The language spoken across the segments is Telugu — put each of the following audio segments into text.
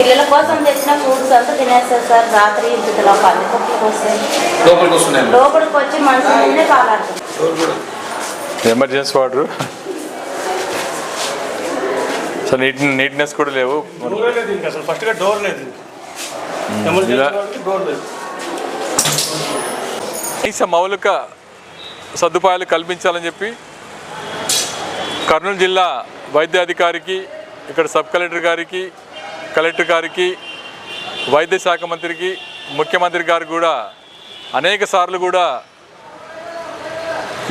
పిల్లల కోసం తెచ్చిన ఫ్రూట్స్ అంతా తినేస్తారు సార్. రాత్రి ఇంటిలో పందికొక్కలకు వస్తాయి లోపలికి వస్తున్నాయి లోపలికి వచ్చి మనసు ముందే కాలాడుతుంది. Emergency water so neat neatness కూడా లేవు. అసలు. ఫస్ట్గా డోర్ లేదు ఎమర్జెన్సీ ఇలా- వాటికి డోర్ లేదు. కనీస మౌలిక సదుపాయాలు కల్పించాలని చెప్పి కర్నూలు జిల్లా వైద్య అధికారికి ఇక్కడ సబ్ కలెక్టర్ గారికి కలెక్టర్ గారికి వైద్య శాఖ మంత్రికి ముఖ్యమంత్రి గారికి కూడా అనేక సార్లు కూడా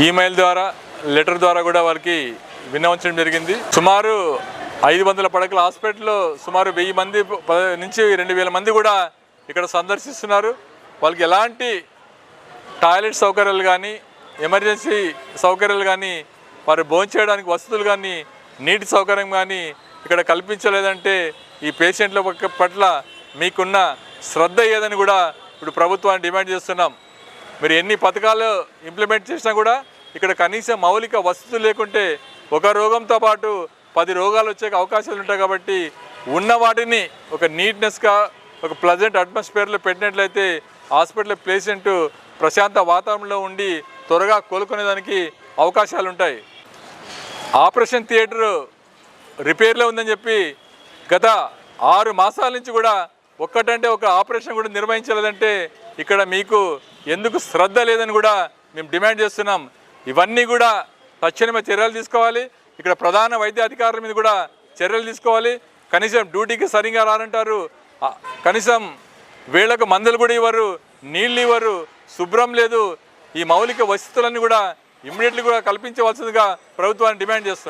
ఈమెయిల్ ద్వారా లెటర్ ద్వారా కూడా వాళ్ళకి విన్నవించడం జరిగింది. సుమారు ఐదు వందల పడకల హాస్పిటల్లో సుమారు వెయ్యి మంది నుంచి రెండు వేల మంది కూడా ఇక్కడ సందర్శిస్తున్నారు. వాళ్ళకి ఎలాంటి టాయిలెట్ సౌకర్యాలు కానీ ఎమర్జెన్సీ సౌకర్యాలు కానీ వారు భోంచేయడానికి వసతులు కానీ నీటి సౌకర్యం కానీ ఇక్కడ కల్పించలేదంటే ఈ పేషెంట్ల పట్ల మీకున్న శ్రద్ధ ఏదని కూడా ఇప్పుడు ప్రభుత్వాన్ని డిమాండ్ చేస్తున్నాం. మీరు ఎన్ని పథకాలు ఇంప్లిమెంట్ చేసినా కూడా ఇక్కడ కనీసం మౌలిక వసతులు లేకుంటే ఒక రోగంతో పాటు పది రోగాలు వచ్చే అవకాశాలు ఉంటాయి కాబట్టి ఉన్న వాటిని ఒక నీట్నెస్గా ఒక ప్లజెంట్ అట్మాస్ఫియర్లో పెట్టినట్లయితే హాస్పిటల్ పేషెంట్ ప్రశాంత వాతావరణంలో ఉండి త్వరగా కోలుకునేదానికి అవకాశాలు ఉంటాయి. ఆపరేషన్ థియేటర్ రిపేర్లో ఉందని చెప్పి గత ఆరు మాసాల నుంచి కూడా ఒక్కటంటే ఒక ఆపరేషన్ కూడా నిర్వహించలేదంటే ఇక్కడ మీకు ఎందుకు శ్రద్ధ లేదని కూడా మేము డిమాండ్ చేస్తున్నాం. ఇవన్నీ కూడా తక్షణమే చర్యలు తీసుకోవాలి. ఇక్కడ ప్రధాన వైద్య అధికారుల మీద కూడా చర్యలు తీసుకోవాలి. కనీసం డ్యూటీకి సరిగా రానంటారు కనీసం వీళ్ళకు మందులు కూడా ఇవ్వరు నీళ్ళు ఇవ్వరు శుభ్రం లేదు. ఈ మౌలిక వసతులన్నీ కూడా ఇమ్మీడియట్లీ కూడా కల్పించవలసిందిగా ప్రభుత్వాన్ని డిమాండ్ చేస్తుంది